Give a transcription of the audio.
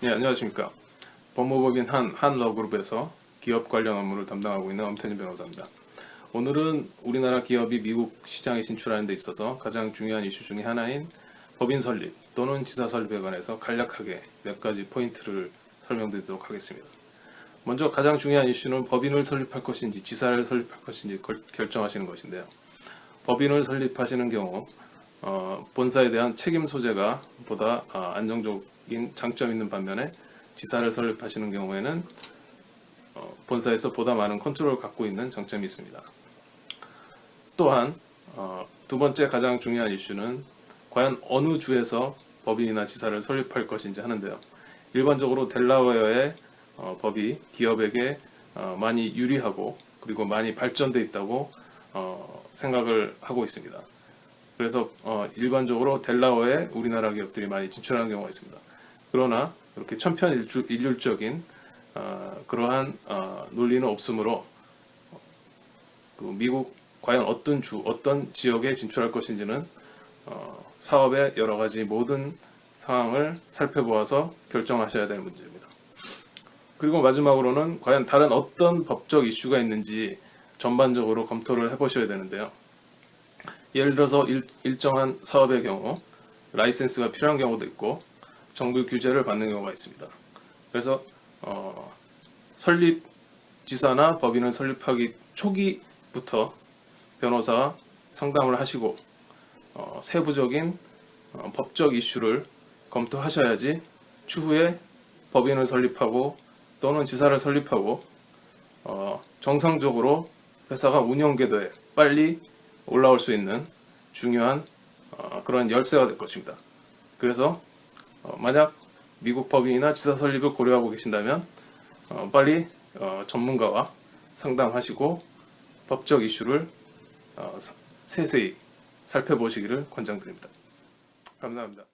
네, 안녕하십니까. 법무법인 한 한러그룹에서 기업 관련 업무를 담당하고 있는 엄태진 변호사입니다. 오늘은 우리나라 기업이 미국 시장에 진출하는 데 있어서 가장 중요한 이슈 중에 하나인 법인 설립 또는 지사 설립에 관해서 간략하게 몇 가지 포인트를 설명드리도록 하겠습니다. 먼저 가장 중요한 이슈는 법인을 설립할 것인지 지사를 설립할 것인지 걸- 결정하시는 것인데요. 법인을 설립하시는 경우 어, 본사에 대한 책임 소재가 보다 아, 안정적인 장점 있는 반면에 지사를 설립하시는 경우에는 어, 본사에서 보다 많은 컨트롤을 갖고 있는 장점이 있습니다. 또한 어, 두 번째 가장 중요한 이슈는 과연 어느 주에서 법인이나 지사를 설립할 것인지 하는데요. 일반적으로 델라웨어의 어, 법이 기업에게 어, 많이 유리하고 그리고 많이 발전돼 있다고 어, 생각을 하고 있습니다. 그래서 어, 일반적으로 델라웨어에 우리나라 기업들이 많이 진출하는 경우가 있습니다. 그러나 이렇게 천편일률적인 어, 그러한 어, 논리는 없으므로 그 미국 과연 어떤 주, 어떤 지역에 진출할 것인지는 어, 사업의 여러 가지 모든 상황을 살펴보아서 결정하셔야 될 문제입니다. 그리고 마지막으로는 과연 다른 어떤 법적 이슈가 있는지 전반적으로 검토를 해보셔야 되는데요. 예를 들어서 일, 일정한 사업의 경우 라이센스가 필요한 경우도 있고 정부 규제를 받는 경우가 있습니다. 그래서 어, 설립 지사나 법인을 설립하기 초기부터 변호사와 상담을 하시고 어, 세부적인 어, 법적 이슈를 검토하셔야지 추후에 법인을 설립하고 또는 지사를 설립하고 어, 정상적으로 회사가 운영 궤도에 빨리 올라올 수 있는 중요한 어, 그런 열쇠가 될 것입니다. 그래서 어, 만약 미국 법인이나 지사 설립을 고려하고 계신다면 어, 빨리 어, 전문가와 상담하시고 법적 이슈를 어, 사- 세세히 살펴보시기를 권장드립니다. 감사합니다.